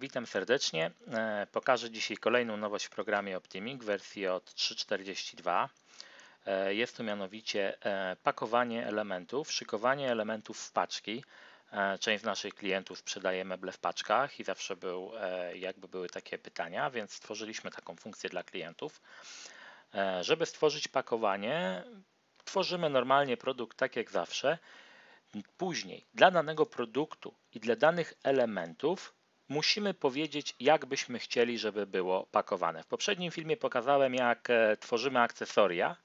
witam serdecznie. E, pokażę dzisiaj kolejną nowość w programie Optimic wersji od 3.42. E, jest to mianowicie e, pakowanie elementów, szykowanie elementów w paczki. Część z naszych klientów sprzedaje meble w paczkach i zawsze był, jakby były takie pytania, więc stworzyliśmy taką funkcję dla klientów. Żeby stworzyć pakowanie, tworzymy normalnie produkt tak jak zawsze. Później dla danego produktu i dla danych elementów musimy powiedzieć, jak byśmy chcieli, żeby było pakowane. W poprzednim filmie pokazałem, jak e, tworzymy akcesoria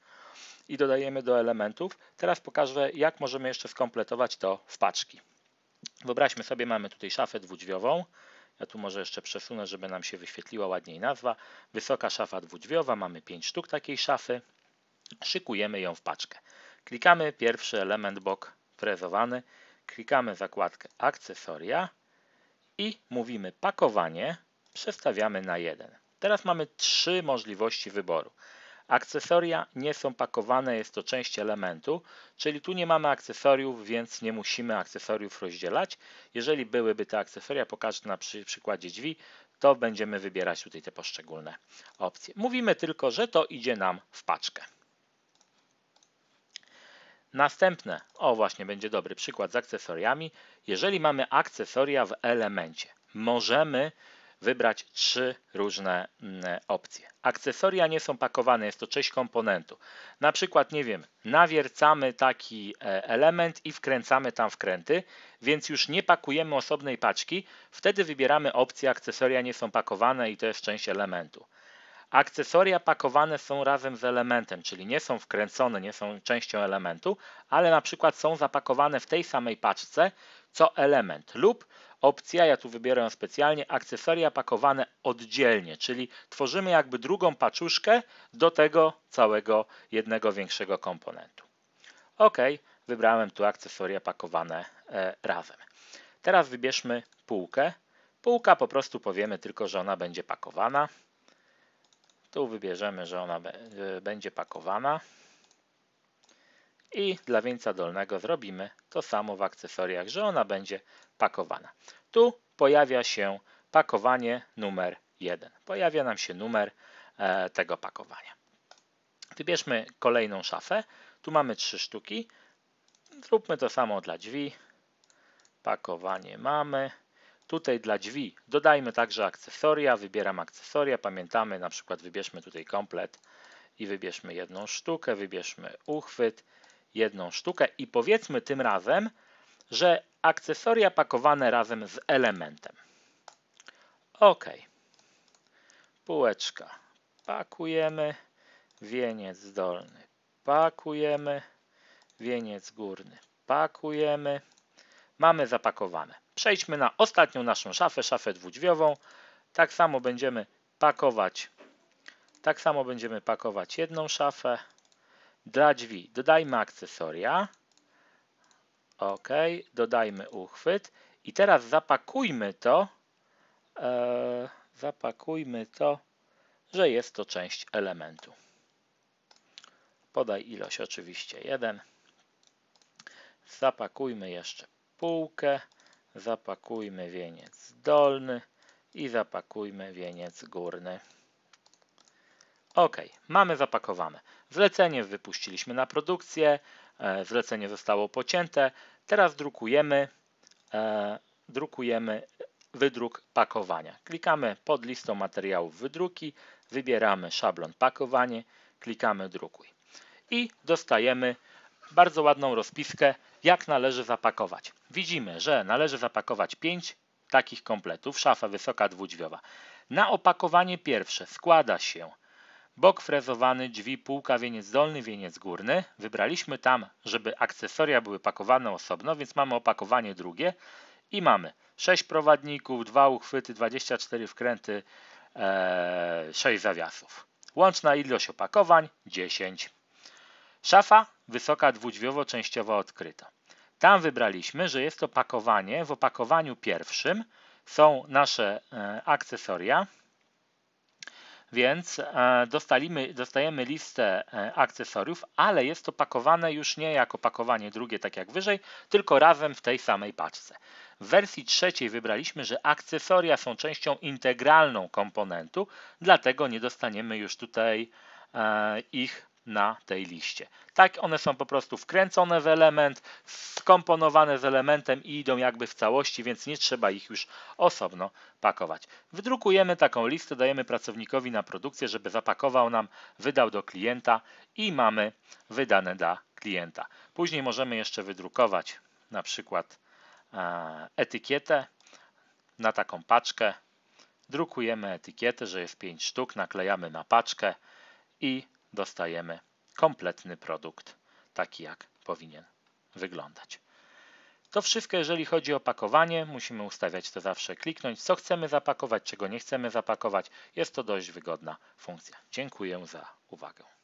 i dodajemy do elementów. Teraz pokażę, jak możemy jeszcze skompletować to w paczki. Wyobraźmy sobie, mamy tutaj szafę dwudrzwiową. Ja tu może jeszcze przesunę, żeby nam się wyświetliła ładniej nazwa. Wysoka szafa dwudrzwiowa, mamy 5 sztuk takiej szafy. Szykujemy ją w paczkę. Klikamy pierwszy element bok frezowany, klikamy zakładkę akcesoria i mówimy pakowanie, przestawiamy na 1. Teraz mamy trzy możliwości wyboru. Akcesoria nie są pakowane, jest to część elementu, czyli tu nie mamy akcesoriów, więc nie musimy akcesoriów rozdzielać. Jeżeli byłyby te akcesoria, pokażę na przy, przykładzie drzwi, to będziemy wybierać tutaj te poszczególne opcje. Mówimy tylko, że to idzie nam w paczkę. Następne, o właśnie będzie dobry przykład z akcesoriami. Jeżeli mamy akcesoria w elemencie, możemy wybrać trzy różne mm, opcje. Akcesoria nie są pakowane, jest to część komponentu. Na przykład, nie wiem, nawiercamy taki e, element i wkręcamy tam wkręty, więc już nie pakujemy osobnej paczki, wtedy wybieramy opcję akcesoria nie są pakowane i to jest część elementu. Akcesoria pakowane są razem z elementem, czyli nie są wkręcone, nie są częścią elementu, ale na przykład są zapakowane w tej samej paczce co element lub opcja, ja tu wybiorę specjalnie, akcesoria pakowane oddzielnie, czyli tworzymy jakby drugą paczuszkę do tego całego jednego większego komponentu. OK, wybrałem tu akcesoria pakowane e, razem. Teraz wybierzmy półkę. Półka po prostu powiemy tylko, że ona będzie pakowana. Tu wybierzemy, że ona e, będzie pakowana. I dla wieńca dolnego zrobimy to samo w akcesoriach, że ona będzie pakowana. Tu pojawia się pakowanie numer 1. Pojawia nam się numer e, tego pakowania. Wybierzmy kolejną szafę. Tu mamy trzy sztuki. Zróbmy to samo dla drzwi. Pakowanie mamy. Tutaj dla drzwi dodajmy także akcesoria. Wybieram akcesoria. Pamiętamy, na przykład wybierzmy tutaj komplet i wybierzmy jedną sztukę. Wybierzmy uchwyt, jedną sztukę i powiedzmy tym razem, że akcesoria pakowane razem z elementem. OK. Półeczka pakujemy, wieniec dolny pakujemy, wieniec górny pakujemy. Mamy zapakowane. Przejdźmy na ostatnią naszą szafę, szafę dwudźwiową. Tak samo będziemy pakować tak samo będziemy pakować jedną szafę. Dla drzwi dodajmy akcesoria. OK, dodajmy uchwyt. I teraz zapakujmy to, e, zapakujmy to, że jest to część elementu. Podaj ilość oczywiście 1. Zapakujmy jeszcze półkę zapakujmy wieniec dolny i zapakujmy wieniec górny. Ok, mamy zapakowane. Zlecenie wypuściliśmy na produkcję, e, zlecenie zostało pocięte. Teraz drukujemy, e, drukujemy wydruk pakowania. Klikamy pod listą materiałów wydruki, wybieramy szablon pakowanie, klikamy drukuj. I dostajemy bardzo ładną rozpiskę, jak należy zapakować. Widzimy, że należy zapakować 5 takich kompletów, szafa wysoka dwudźwiowa. Na opakowanie pierwsze składa się bok frezowany, drzwi, półka, wieniec dolny, wieniec górny. Wybraliśmy tam, żeby akcesoria były pakowane osobno, więc mamy opakowanie drugie i mamy 6 prowadników, 2 uchwyty, 24 wkręty, 6 e, zawiasów. Łączna ilość opakowań 10. Szafa wysoka dwudźwiowo częściowo odkryta. Tam wybraliśmy, że jest to pakowanie. W opakowaniu pierwszym są nasze e, akcesoria, więc e, dostajemy listę e, akcesoriów, ale jest to pakowane już nie jako pakowanie drugie, tak jak wyżej, tylko razem w tej samej paczce. W wersji trzeciej wybraliśmy, że akcesoria są częścią integralną komponentu, dlatego nie dostaniemy już tutaj ich na tej liście. Tak, one są po prostu wkręcone w element, skomponowane z elementem i idą jakby w całości, więc nie trzeba ich już osobno pakować. Wydrukujemy taką listę, dajemy pracownikowi na produkcję, żeby zapakował nam, wydał do klienta i mamy wydane dla klienta. Później możemy jeszcze wydrukować na przykład e, etykietę na taką paczkę. Drukujemy etykietę, że jest 5 sztuk, naklejamy na paczkę i dostajemy kompletny produkt, taki jak powinien wyglądać. To wszystko, jeżeli chodzi o pakowanie. Musimy ustawiać to zawsze, kliknąć, co chcemy zapakować, czego nie chcemy zapakować. Jest to dość wygodna funkcja. Dziękuję za uwagę.